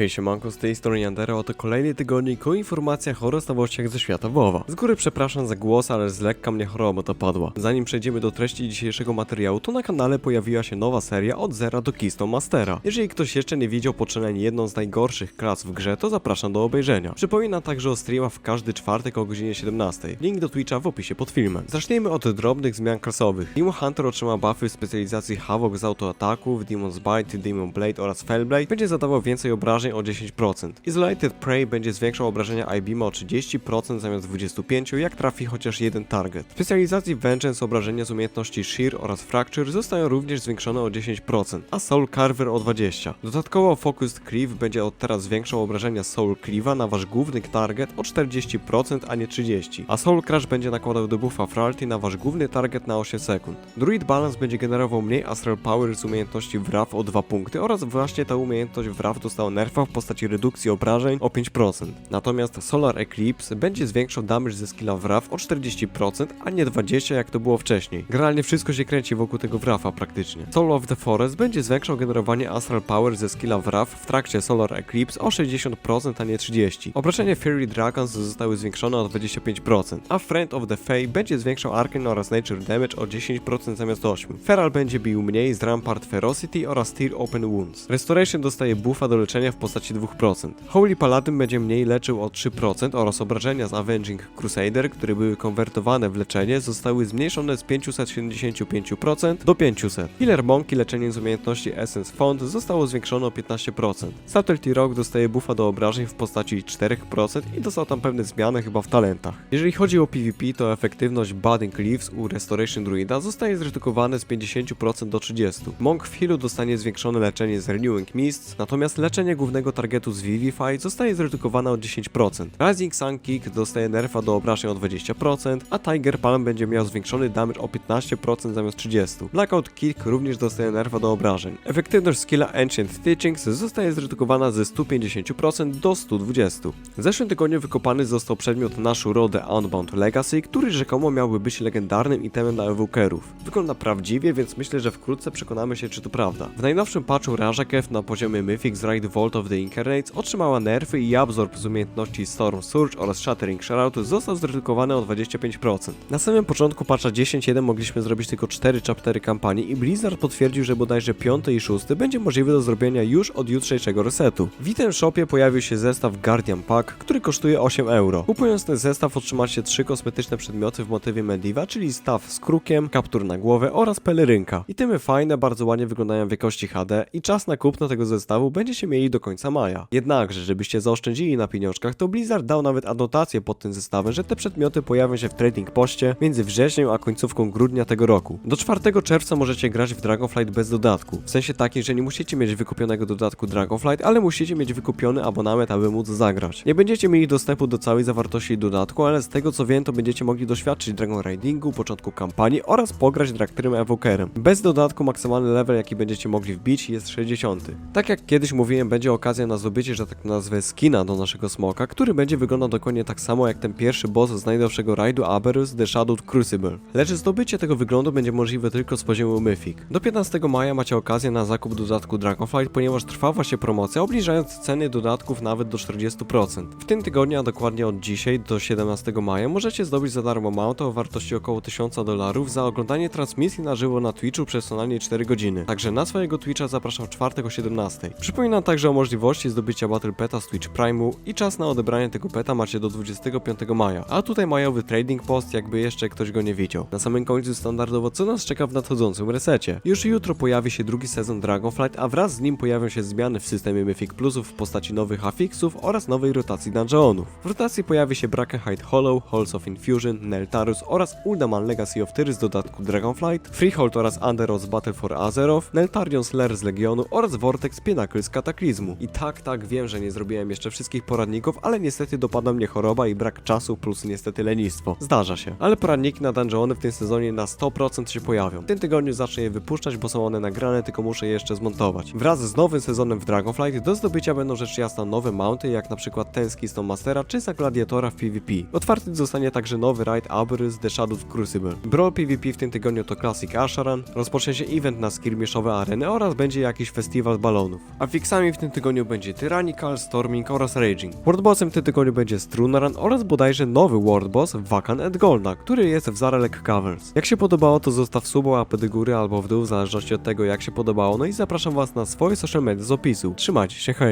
Hej siemanko, z tej strony Yandera, oto kolejny tygodnik o informacjach oraz nowościach ze świata WoWa. Z góry przepraszam za głos, ale z lekka mnie choroba dopadła. Zanim przejdziemy do treści dzisiejszego materiału, to na kanale pojawiła się nowa seria od Zera do Keystone Mastera. jeżeli ktoś jeszcze nie widział poczynań jedną z najgorszych klas w grze, to zapraszam do obejrzenia. Przypominam także o streamach w każdy czwartek o godzinie 17. Link do Twitcha w opisie pod filmem. Zacznijmy od drobnych zmian klasowych. Demon Hunter otrzyma buffy w specjalizacji Havoc z autoataków, Demon's Bite, Demon Blade oraz Fellblade. Będzie zadawał więcej obrażeń o 10%. Isolated Prey będzie zwiększał obrażenia IBM o 30% zamiast 25%, jak trafi chociaż jeden target. W specjalizacji Vengeance obrażenia z umiejętności Shear oraz Fracture zostają również zwiększone o 10%, a Soul Carver o 20%. Dodatkowo Focused Cleave będzie od teraz zwiększał obrażenia Soul Cleave'a na wasz główny target o 40%, a nie 30%, a Soul Crash będzie nakładał debuffa Frailty na wasz główny target na 8 sekund. Druid Balance będzie generował mniej Astral Power z umiejętności Wrath o 2 punkty oraz właśnie ta umiejętność Wrath dostała nerfa w postaci redukcji obrażeń o 5%. Natomiast Solar Eclipse będzie zwiększał damage ze skilla Wrath o 40%, a nie 20% jak to było wcześniej. Generalnie wszystko się kręci wokół tego Wrafa praktycznie. Soul of the Forest będzie zwiększał generowanie Astral Power ze skilla Wrath w trakcie Solar Eclipse o 60%, a nie 30%. Obrażenia Dragons zostały zwiększone o 25%, a Friend of the Fae będzie zwiększał Arcane oraz Nature Damage o 10% zamiast 8%. Feral będzie bił mniej z Rampart Ferocity oraz Tear Open Wounds. Restoration dostaje buffa do leczenia w postaci 2%. Holy Paladin będzie mniej leczył o 3% oraz obrażenia z Avenging Crusader, które były konwertowane w leczenie, zostały zmniejszone z 575% do 500. Healer Monkey leczenie z umiejętności Essence Font zostało zwiększone o 15%. Subtlety Rock dostaje buffa do obrażeń w postaci 4% i dostał tam pewne zmiany chyba w talentach. Jeżeli chodzi o PvP, to efektywność Budding Leaves u Restoration Druida zostaje zredukowane z 50% do 30%. Monk w healu dostanie zwiększone leczenie z Renewing Mists, natomiast leczenie głównego targetu z Vivify zostaje zredukowane o 10%. Rising Sun Kick dostaje nerfa do obrażeń o 20%, a Tiger Palm będzie miał zwiększony damage o 15% zamiast 30%. Blackout Kick również dostaje nerfa do obrażeń. Efektywność skilla Ancient Teachings zostaje zredukowana ze 150% do 120%. W zeszłym tygodniu wykopany został przedmiot Nashuro The Unbound Legacy, który rzekomo miałby być legendarnym itemem dla ewokerów. Wygląda prawdziwie, więc myślę, że wkrótce przekonamy się, czy to prawda. W najnowszym patchu Rajakev na poziomie Mythic z Raid Vault of the Incarnates otrzymała nerfy i absorb z umiejętności Storm Surge oraz Shattering Shroud został zredukowany o 25%. Na samym początku patcha 10.1 mogliśmy zrobić tylko 4 chaptery kampanii i Blizzard potwierdził, że bodajże 5 i 6 będzie możliwy do zrobienia już od jutrzejszego resetu. W item shopie pojawił się zestaw Guardian Pack, który kosztuje 8 euro. Kupując ten zestaw otrzymacie 3 kosmetyczne przedmioty w motywie Mediva, czyli staw z krukiem, kaptur na głowę oraz pelerynka. Itemy fajne, bardzo ładnie wyglądają w jakości HD i czas na kupno tego zestawu będziecie mieli do końca maja. Jednakże, żebyście zaoszczędzili na pieniążkach, to Blizzard dał nawet adnotację pod tym zestawem, że te przedmioty pojawią się w trading poście między wrześniem a końcówką grudnia tego roku. Do 4 czerwca możecie grać w Dragonflight bez dodatku. W sensie takim, że nie musicie mieć wykupionego dodatku Dragonflight, ale musicie mieć wykupiony abonament, aby móc zagrać. Nie będziecie mieli dostępu do całej zawartości dodatku, ale z tego co wiem, to będziecie mogli doświadczyć Dragon Raidingu, początku kampanii oraz pograć Draktrym Evokerem. Bez dodatku maksymalny level, jaki będziecie mogli wbić jest 60. Tak jak kiedyś mówiłem, będzie okazja na zdobycie, że tak nazwę, skina do naszego smoka, który będzie wyglądał dokładnie tak samo jak ten pierwszy boss z najnowszego rajdu Aberus The Shadowed Crucible. Lecz zdobycie tego wyglądu będzie możliwe tylko z poziomu Mythic. Do 15 maja macie okazję na zakup dodatku Dragonflight, ponieważ trwa właśnie promocja, obniżając ceny dodatków nawet do 40%. W tym tygodniu, a dokładnie od dzisiaj do 17 maja, możecie zdobyć za darmo mount o wartości około 1000 dolarów za oglądanie transmisji na żywo na Twitchu przez co najmniej 4 godziny. Także na swojego Twitcha zapraszam w czwartek o 17. Przypominam także o możliwości zdobycia Battle Peta z Twitch Prime'u i czas na odebranie tego peta macie do 25 maja. A tutaj majowy trading post, jakby jeszcze ktoś go nie widział. Na samym końcu standardowo co nas czeka w nadchodzącym resecie. Już jutro pojawi się drugi sezon Dragonflight, a wraz z nim pojawią się zmiany w systemie Mythic Plusów w postaci nowych affixów oraz nowej rotacji dungeonów. W rotacji pojawi się Brackenhide Hollow, Halls of Infusion, Neltarus oraz Uldaman Legacy of Tyr z dodatku Dragonflight, Freehold oraz Underoath Battle for Azeroth, Neltarion Lair z Legionu oraz Vortex Pinnacle z Kataklizmu. I tak, tak, wiem, że nie zrobiłem jeszcze wszystkich poradników, ale niestety dopadła mnie choroba i brak czasu plus niestety lenistwo. Zdarza się. Ale poradniki na dungeony w tym sezonie na 100% się pojawią. W tym tygodniu zacznę je wypuszczać, bo są one nagrane, tylko muszę je jeszcze zmontować. Wraz z nowym sezonem w Dragonflight do zdobycia będą rzecz jasna nowe mounty, jak na przykład ten z Keystone Mastera czy za Gladiatora w PvP. Otwarty zostanie także nowy raid Aberys The Shadow Crucible. Brawl PvP w tym tygodniu to Classic Asheran, rozpocznie się event na skirmiszowe areny oraz będzie jakiś festiwal balonów. A fixami w tym tygodniu tygodniu będzie Tyrannical, Storming oraz Raging. Wordbossem w tym tygodniu będzie Strunaran oraz bodajże nowy Wordboss Wakan and Golda, który jest w Zarelek Covers. Jak się podobało, to zostaw subo, łapę do góry albo w dół, w zależności od tego jak się podobało, no i zapraszam was na swoje social media z opisu. Trzymajcie się, hej!